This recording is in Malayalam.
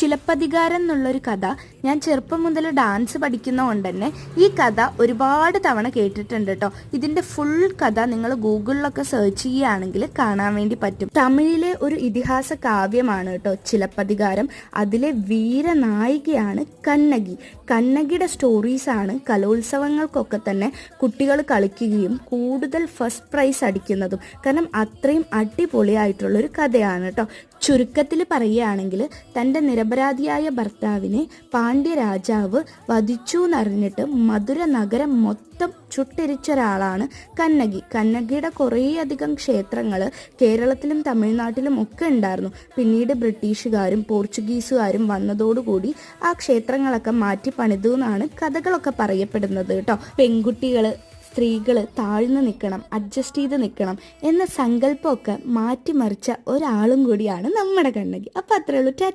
ചിലപ്പതികാരം എന്നുള്ളൊരു കഥ ഞാൻ ചെറുപ്പം മുതൽ ഡാൻസ് പഠിക്കുന്നതുകൊണ്ട് തന്നെ ഈ കഥ ഒരുപാട് തവണ കേട്ടിട്ടുണ്ട് കേട്ടോ ഇതിന്റെ ഫുൾ കഥ നിങ്ങൾ ഗൂഗിളിലൊക്കെ സെർച്ച് ചെയ്യുകയാണെങ്കിൽ കാണാൻ വേണ്ടി പറ്റും. തമിഴിലെ ഒരു ഇതിഹാസ കാവ്യമാണ് കേട്ടോ ചിലപ്പതികാരം. അതിലെ വീരനായികയാണ് കണ്ണകി. കണ്ണകിയുടെ സ്റ്റോറീസാണ് കലോത്സവങ്ങൾക്കൊക്കെ തന്നെ കുട്ടികൾ കളിക്കുകയും കൂടുതൽ ഫസ്റ്റ് പ്രൈസ് അടിക്കുന്നതും. കാരണം അത്രയും അടിപൊളിയായിട്ടുള്ളൊരു കഥയാണ് കേട്ടോ ചുരുക്കത്തിൽ പറയുകയാണെങ്കിൽ തന്റെ നിരപരാധിയായ ഭർത്താവിനെ പാണ്ഡ്യ രാജാവ് വധിച്ചു എന്നറിഞ്ഞിട്ട് മധുര നഗരം മൊത്തം ചുട്ടരിച്ച ഒരാളാണ് കണ്ണകി കണ്ണകിയുടെ കുറേയധികം ക്ഷേത്രങ്ങൾ കേരളത്തിലും തമിഴ്നാട്ടിലും ഒക്കെ ഉണ്ടായിരുന്നു. പിന്നീട് ബ്രിട്ടീഷുകാരും പോർച്ചുഗീസുകാരും വന്നതോടുകൂടി ആ ക്ഷേത്രങ്ങളൊക്കെ മാറ്റി പണിതു എന്നാണ് കഥകളൊക്കെ പറയപ്പെടുന്നത് കേട്ടോ. പെൺകുട്ടികൾ സ്ത്രീകൾ താഴ്ന്നു നിൽക്കണം അഡ്ജസ്റ്റ് ചെയ്ത് നിൽക്കണം എന്ന സങ്കല്പമൊക്കെ മാറ്റിമറിച്ച ഒരാളും കൂടിയാണ് നമ്മുടെ കണ്ണകി. അപ്പം അത്രേ ഉള്ളൂ. ടാറ്റ